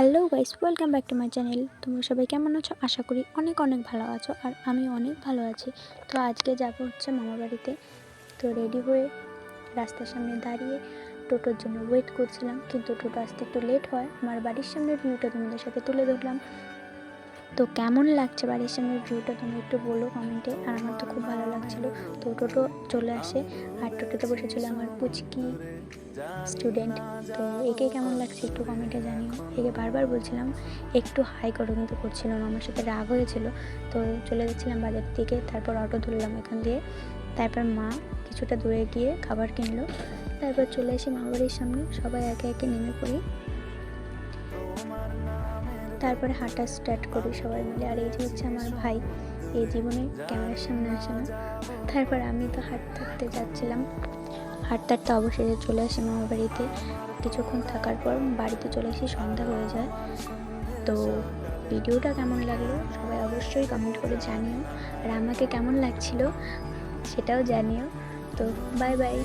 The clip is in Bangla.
Hello guys, welcome back to my channel. তোমরা সবাই কেমন আছো? আশা করি অনেক অনেক ভালো আছো আর আমি অনেক ভালো আছি। তো আজকে যাব হচ্ছে মামা বাড়িতে। তো রেডি হয়ে রাস্তার সামনে দাঁড়িয়ে টোটোর জন্য ওয়েট করছিলাম, কিন্তু টোটো আসতে একটু লেট হয়। আমার বাড়ির সামনে ভিউটা তোমাদের সাথে তুলে ধরলাম। তো কেমন লাগছে বাড়ির সামনের ভিউটা তুমি একটু বলো কমেন্টে। আর আমার তো খুব ভালো লাগছিল। তো টোটো চলে আসে। আর টোটোতে বসেছিল আমার পুচকি স্টুডেন্ট তো একে কেমন লাগছে একটু কমেন্টে জানিও। একে বারবার বলছিলাম, একটু হাই করো। কিন্তু করছিল না। আমার সাথে রাগ হয়েছিল। তো চলে যাচ্ছিলাম বাজার থেকে। তারপর অটো ধরলাম এখান দিয়ে। তারপর মা কিছুটা দূরে গিয়ে খাবার কিনলো। তারপর চলে এসে মা বাড়ির সামনে সবাই একে একে নেমে পড়ি। তারপরে হাঁটা স্টার্ট করি সবাই মিলে। আর এই যে হচ্ছে আমার ভাই, এই জীবনে ক্যামেরার সামনে আসে না। তারপর আমি তো হাঁটতে হাঁটতে যাচ্ছিলাম। হাঁটতে হাঁটতে অবশেষে চলে আসি মামার বাড়িতে। কিছুক্ষণ থাকার পর বাড়িতে চলে আসি, সন্ধ্যা হয়ে যায়। তো ভিডিওটা কেমন লাগল সবাই অবশ্যই কমেন্ট করে জানিও। আর আমাকে কেমন লাগছিল সেটাও জানিও। তো বাই বাই